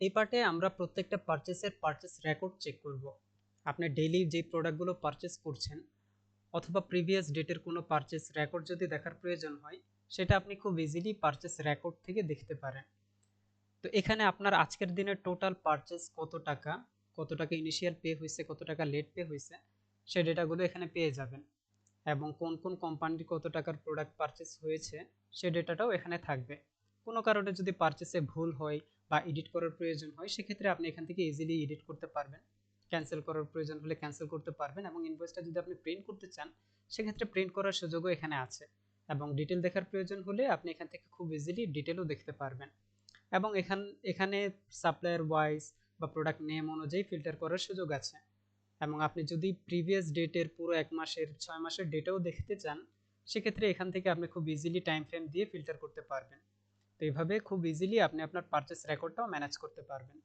এই পার্টে আমরা প্রত্যেকটা পারচেসের পারচেস রেকর্ড চেক করব। আপনি ডেইলি যে প্রোডাক্টগুলো পারচেস করছেন, অথবা প্রিভিয়াস ডেটের কোনো পারচেস রেকর্ড যদি দেখার প্রয়োজন হয়, সেটা আপনি খুব ইজিলি পারচেস রেকর্ড থেকে দেখতে পারেন। তো এখানে আপনার আজকের দিনে টোটাল পারচেস কত টাকা কত টাকা ইনিশিয়াল পে হয়েছে, কত টাকা লেট পে হয়েছে, সেই ডেটাগুলো এখানে পেয়ে যাবেন। এবং কোন কোন কোম্পানির কত টাকার প্রোডাক্ট পারচেস হয়েছে সে ডেটাটাও এখানে থাকবে। কোনো কারণে যদি পারচেসে ভুল হয় বা এডিট করার প্রয়োজন হয়, সেক্ষেত্রে আপনি এখান থেকে ইজিলি এডিট করতে পারবেন। ক্যান্সেল করার প্রয়োজন হলে ক্যান্সেল করতে পারবেন এবং ইনভয়েসটা যদি আপনি প্রিন্ট করতে চান, সেক্ষেত্রে প্রিন্ট করার সুযোগও এখানে আছে এবং ডিটেল দেখার প্রয়োজন হলে আপনি এখান থেকে খুব ইজিলি ডিটেলও দেখতে পারবেন। এবং এখান, এখানে সাপ্লায়ার ওয়াইজ বা প্রোডাক্ট নেম অনুযায়ী ফিল্টার করার সুযোগ আছে এবং আপনি যদি প্রিভিয়াস ডেটের পুরো এক মাসের, ছয় মাসের ডেটাও দেখতে চান, সেক্ষেত্রে এখান থেকে আপনি খুব ইজিলি টাইম ফ্রেম দিয়ে ফিল্টার করতে পারবেন। তো এইভাবে খুব ইজিলি আপনি আপনার পারচেস রেকর্ডটাও ম্যানেজ করতে পারবেন।